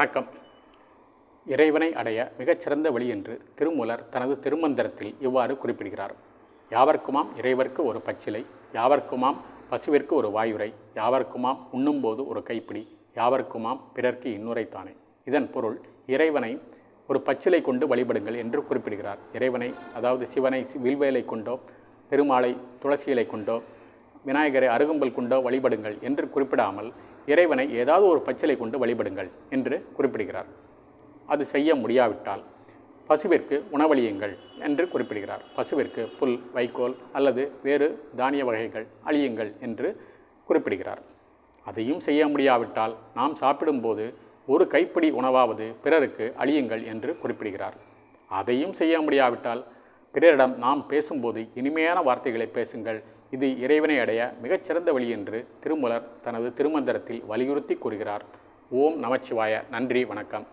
வணக்கம். இறைவனை அடைய மிகச்சிறந்த வழி என்று திருமூலர் தனது திருமந்திரத்தில் இவ்வாறு குறிப்பிடுகிறார். யாவர்க்குமாம் இறைவர்க்கு ஒரு பச்சிலை யாவர்க்குமாம் பசுவிற்கு ஒரு வாயுரை யாவர்க்குமாம் உண்ணும்போது ஒரு கைப்பிடி யாவர்க்குமாம் பிறர்க்கு இன்னுரைத்தானே. இதன் பொருள் இறைவனை ஒரு பச்சிலை கொண்டு வழிபடுங்கள் என்று குறிப்பிடுகிறார். இறைவனை அதாவது சிவனை வில்வேலை கொண்டோ பெருமாளை துளசியலை கொண்டோ விநாயகரை அருகம்பல் கொண்டோ வழிபடுங்கள் என்று குறிப்பிடாமல் இறைவனை ஏதாவது ஒரு பச்சிலை கொண்டு வழிபடுங்கள் என்று குறிப்பிடுகிறார். அது செய்ய முடியாவிட்டால் பசுவிற்கு உணவளியுங்கள் என்று குறிப்பிடுகிறார். பசுவிற்கு புல் வைக்கோல் அல்லது வேறு தானிய வகைகள் அழியுங்கள் என்று குறிப்பிடுகிறார். அதையும் செய்ய முடியாவிட்டால் நாம் சாப்பிடும்போது ஒரு கைப்பிடி உணவாவது பிறருக்கு அழியுங்கள் என்று குறிப்பிடுகிறார். அதையும் செய்ய முடியாவிட்டால் பிறரிடம் நாம் பேசும்போது இனிமையான வார்த்தைகளை பேசுங்கள் இது இறைவனை அடைய மிகச்சிறந்த வழி என்று திருமலர் தனது திருமந்திரத்தில் வலியுறுத்தி கூறுகிறார். ஓம் நமச்சிவாய. நன்றி. வணக்கம்.